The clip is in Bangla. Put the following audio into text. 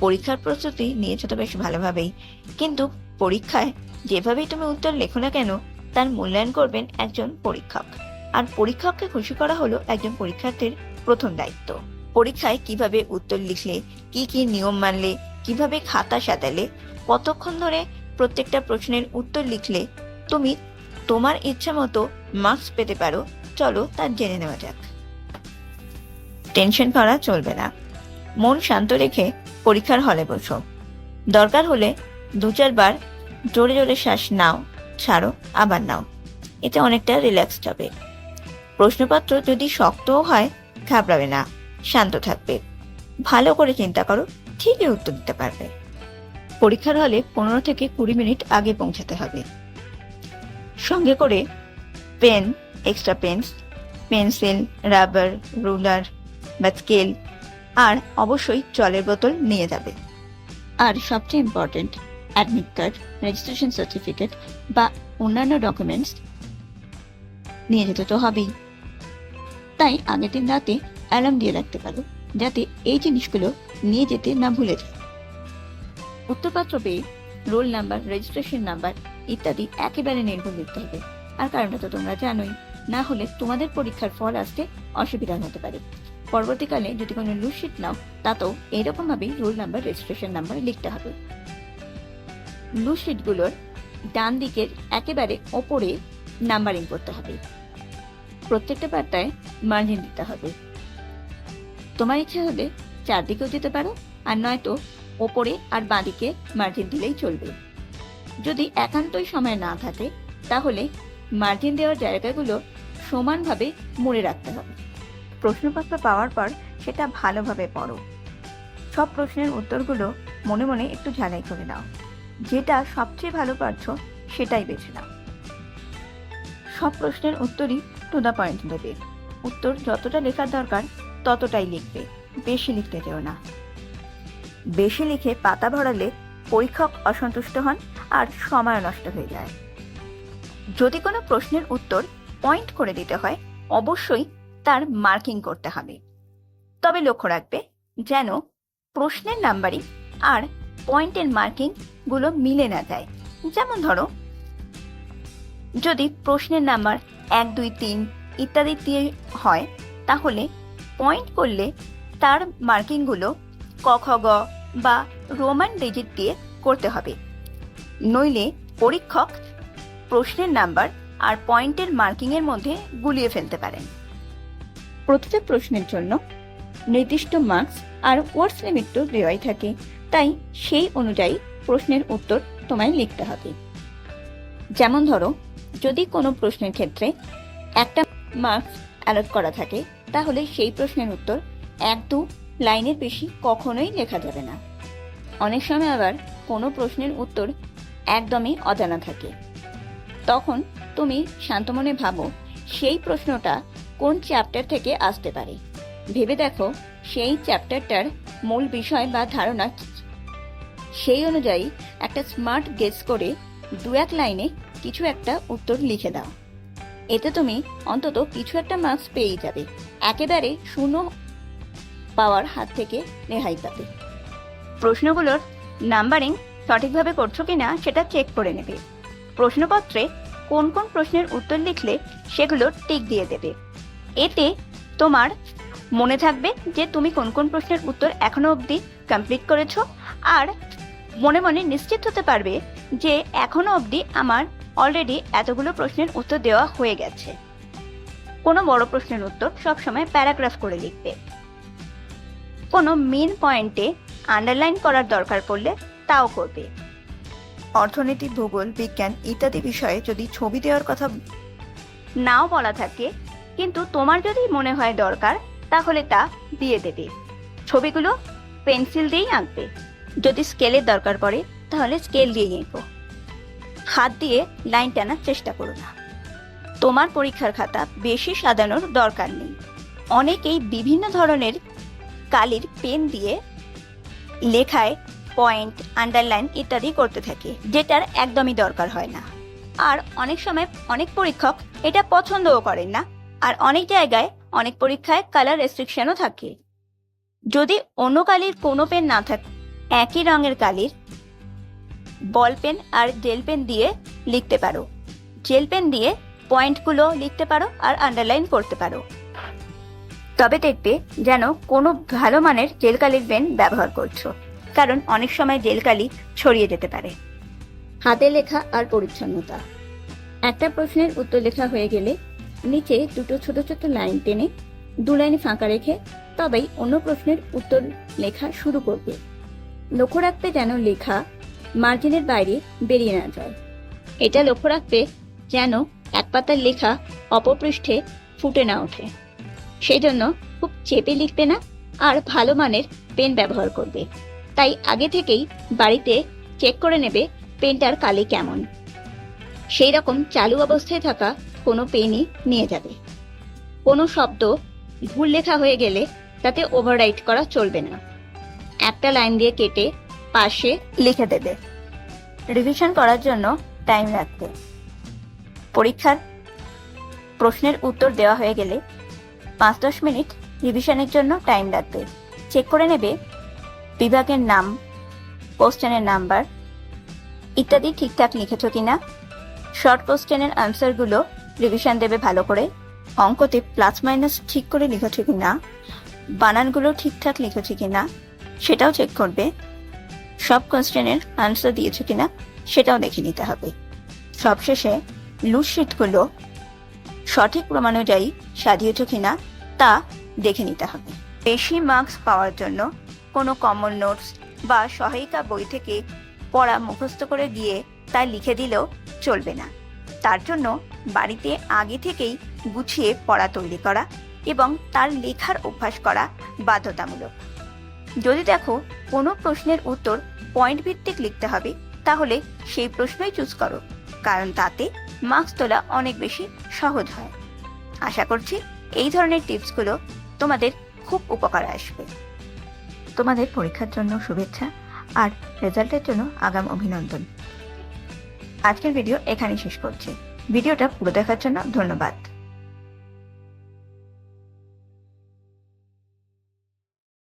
পরীক্ষার প্রস্তুতি নিয়েছো তো বেশ ভালোভাবেই। কিন্তু পরীক্ষায় যেভাবেই তুমি উত্তর লেখো না কেন, তার মূল্যায়ন করবেন একজন পরীক্ষক। আর পরীক্ষককে খুশি করা হলো একজন পরীক্ষার্থীর প্রথম দায়িত্ব। পরীক্ষায় কীভাবে উত্তর লিখলে, কি কি নিয়ম মানলে, কীভাবে খাতা সাজালে, কতক্ষণ ধরে প্রত্যেকটা প্রশ্নের উত্তর লিখলে তুমি তোমার ইচ্ছা মতো মার্কস পেতে পারো, চলো তার জেনে নেওয়া যাক। টেনশন করা চলবে না। মন শান্ত রেখে পরীক্ষার হলে বসো। দরকার হলে দু চারবার জোরে জোরে শ্বাস নাও, ছাড়ো, আবার নাও। এতে অনেকটা রিল্যাক্সড হবে। প্রশ্নপত্র যদি শক্তও হয়, ঘাবড়াবে না, শান্ত থাকবে। ভালো করে চিন্তা করো, ঠিকই উত্তর দিতে পারবে। পরীক্ষার হলে পনেরো থেকে কুড়ি মিনিট আগে পৌঁছাতে হবে। সঙ্গে করে pen extra pens pencil rubber ruler বা স্কেল আর অবশ্যই জলের বোতল নিয়ে যাবে। আর সবচেয়ে important admit card registration certificate বা অন্যান্য ডকুমেন্টস নিয়ে যেতে তো হবেই। তাই আগের দিন রাতে অ্যালার্ম দিয়ে রাখতে পারো, যাতে এই জিনিসগুলো নিয়ে যেতে না ভুলে যায় উত্তরপত্র পেয়ে রোল নাম্বার রেজিস্ট্রেশন নাম্বার ইত্যাদি একেবারে নির্ভর লিখতে হবে। আর কারণটা তো তোমরা জানোই, না হলে তোমাদের পরীক্ষার ফল আসতে অসুবিধা হতে পারে। পরবর্তীকালে যদি কোনো লুশিট নাও তাতেও এইরকমভাবেই রোল নাম্বার রেজিস্ট্রেশন নাম্বার লিখতে হবে। লুশিটগুলোর ডান দিকের একেবারে ওপরে নাম্বারিং করতে হবে। প্রত্যেকটা পাতায় মার্জিন দিতে হবে। তোমার ইচ্ছে হলে চারদিকেও দিতে পারো, আর নয়তো ওপরে আর বাঁদিকে মার্জিন দিলেই চলবে। যদি একান্তই সময় না থাকে, তাহলে মার্জিন দেওয়ার জায়গাগুলো সমানভাবে মুড়ে রাখতে হবে। প্রশ্নপত্র পাওয়ার পর সেটা ভালোভাবে পড়ো। সব প্রশ্নের উত্তরগুলো মনে মনে একটু ঝালাই করে নাও। যেটা সবচেয়ে ভালো পারছ সেটাই বেছে নাও। সব প্রশ্নের উত্তরই টু দ্য পয়েন্ট দেবে। উত্তর যতটা লেখার দরকার ততটাই লিখবে। বেশি লিখতে যেও না। বেশি লিখে পাতা ভরালে পরীক্ষক অসন্তুষ্ট হন আর সময় নষ্ট হয়ে যায়। যদি কোনো প্রশ্নের উত্তর পয়েন্ট করে দিতে হয়, অবশ্যই তার মার্কিং করতে হবে। তবে লক্ষ্য রাখবে যেন প্রশ্নের নাম্বারিং আর পয়েন্টের মার্কিংগুলো মিলে না যায়। যেমন ধরো, যদি প্রশ্নের নাম্বার এক, দুই, তিন ইত্যাদি দিয়ে হয়, তাহলে পয়েন্ট করলে তার মার্কিংগুলো ক, খ, গ বা রোমান ডিজিট দিয়ে করতে হবে। নইলে পরীক্ষক প্রশ্নের নাম্বার আর পয়েন্টের মার্কিংয়ের মধ্যে গুলিয়ে ফেলতে পারেন। প্রতিটা প্রশ্নের জন্য নির্দিষ্ট মার্কস আর ওয়ার্ডস লিমিট দেওয়াই থাকে। তাই সেই অনুযায়ী প্রশ্নের উত্তর তোমায় লিখতে হবে। যেমন ধরো, যদি কোনো প্রশ্নের ক্ষেত্রে একটা মার্কস অ্যালট করা থাকে, তাহলে সেই প্রশ্নের উত্তর এক দু লাইনের বেশি কখনোই লেখা যাবে না। অনেক সময় আবার কোনো প্রশ্নের উত্তর একদমই অজানা থাকে। তখন তুমি শান্তমনে ভাবো, সেই প্রশ্নটা কোন চ্যাপ্টার থেকে আসতে পারে। ভেবে দেখো, সেই চ্যাপ্টারটার মূল বিষয় বা ধারণা কি। সেই অনুযায়ী একটা স্মার্ট গেস করে দু এক লাইনে কিছু একটা উত্তর লিখে দাও। এতে তুমি অন্তত কিছু একটা মার্কস পেয়েই যাবে। একেবারে শূন্য পাওয়ার হাত থেকে রেহাই পাবে। প্রশ্নগুলোর নাম্বারিং সঠিকভাবে করছ কিনা সেটা চেক করে নেবে। প্রশ্নপত্রে কোন কোন প্রশ্নের উত্তর লিখলে সেগুলো টিক দিয়ে দেবে। এতে তোমার মনে থাকবে যে তুমি কোন কোন প্রশ্নের উত্তর এখনও অবধি কমপ্লিট করেছ আর মনে মনে নিশ্চিত হতে পারবে যে এখনও অবধি আমার অলরেডি এতগুলো প্রশ্নের উত্তর দেওয়া হয়ে গেছে। কোনো বড় প্রশ্নের উত্তর সবসময় প্যারাগ্রাফ করে লিখবে। কোনো মেন পয়েন্টে আন্ডারলাইন করার দরকার পড়লে তাও করবে। অর্থনীতি, ভূগোল, বিজ্ঞান ইত্যাদি বিষয়ে যদি ছবি দেওয়ার কথা নাও বলা থাকে কিন্তু তোমার যদি মনে হয় দরকার, তাহলে তা দিয়ে দেবে। ছবিগুলো পেন্সিল দিয়েই আঁকবে। যদি স্কেলের দরকার পড়ে, তাহলে স্কেল দিয়ে এঁকো। হাত দিয়ে লাইন টানার চেষ্টা করো না। তোমার পরীক্ষার খাতা বেশি সাজানোর দরকার নেই। অনেকেই বিভিন্ন ধরনের কালির পেন দিয়ে লেখায় পয়েন্ট, আন্ডারলাইন ইত্যাদি করতে থাকে, যেটার একদমই দরকার হয় না। আর অনেক সময় অনেক পরীক্ষক এটা পছন্দও করেন না। আর অনেক জায়গায়, অনেক পরীক্ষায় কালার রেস্ট্রিকশনও থাকে। যদি অন্য কালির কোনো পেন না থাকে, একই রঙের কালির বল পেন আর জেল পেন দিয়ে লিখতে পারো। জেল পেন দিয়ে পয়েন্টগুলো লিখতে পারো আর আন্ডারলাইন করতে পারো। তবে দেখবে যেন কোনো ভালো মানের জেল কালির পেন ব্যবহার করছ, কারণ অনেক সময় জেল কালি ছড়িয়ে যেতে পারে। হাতে লেখা আর পরিচ্ছন্নতা। একটা প্রশ্নের উত্তর লেখা হয়ে গেলে নিচে দুটো ছোট ছোট লাইন টেনে দু লাইন ফাঁকা রেখে তবেই অন্য প্রশ্নের উত্তর লেখা শুরু করবে। লক্ষ্য রাখতে যেন লেখা মার্জিনের বাইরে বেরিয়ে না যায়। এটা লক্ষ্য রাখবে যেন এক পাতার লেখা অপপৃষ্ঠে ফুটে না ওঠে। সেই জন্য খুব চেপে লিখবে না আর ভালো মানের পেন ব্যবহার করবে। তাই আগে থেকেই বাড়িতে চেক করে নেবে পেনটার কালি কেমন। সেই রকম চালু অবস্থায় থাকা কোনো পেনই নিয়ে যাবে। কোনো শব্দ ভুল লেখা হয়ে গেলে তাতে ওভাররাইট করা চলবে না। একটা লাইন দিয়ে কেটে পাশে লিখে দেবে। রিভিশন করার জন্য টাইম রাখবে পরীক্ষার প্রশ্নের উত্তর দেওয়া হয়ে গেলে পাঁচ দশ মিনিট রিভিশনের জন্য টাইম লাগবে। চেক করে নেবে বিভাগের নাম কোশ্চেনের নাম্বার ইত্যাদি ঠিকঠাক লিখেছো কিনা। শর্ট কোশ্চেনের আনসারগুলো রিভিশন দেবে ভালো করে। অঙ্কতে প্লাস মাইনাস ঠিক করে লিখেছো কিনা, বানানগুলো ঠিকঠাক লিখেছো কিনা, সেটাও চেক করবে। সব কোশ্চেনের আনসার দিয়েছ কিনা, সেটাও দেখে নিতে হবে। সবশেষে লুজ শিটগুলো সঠিক প্রমাণুযায়ী সাজিয়েছ কিনা, তা দেখে নিতে হবে। বেশি মার্কস পাওয়ার জন্য কোনো কমন নোটস বা সহায়িকা বই থেকে পড়া মুখস্থ করে গিয়ে তা লিখে দিলেও চলবে না। তার জন্য বাড়িতে আগে থেকেই গুছিয়ে পড়া তৈরি করা এবং তার লেখার অভ্যাস করা বাধ্যতামূলক। যদি দেখো কোনো প্রশ্নের উত্তর পয়েন্ট ভিত্তিক লিখতে হবে, তাহলে সেই প্রশ্নই চুজ করো, কারণ তাতে মার্কস তোলা অনেক বেশি সহজ হয়। আশা করছি এই ধরনের টিপসগুলো তোমাদের খুব উপকারে আসবে। তোমাদের পরীক্ষার জন্য শুভেচ্ছা আর রেজাল্টের জন্য আগাম অভিনন্দন। আজকের ভিডিও এখানেই শেষ করছি। ভিডিওটা পুরো দেখার জন্য ধন্যবাদ।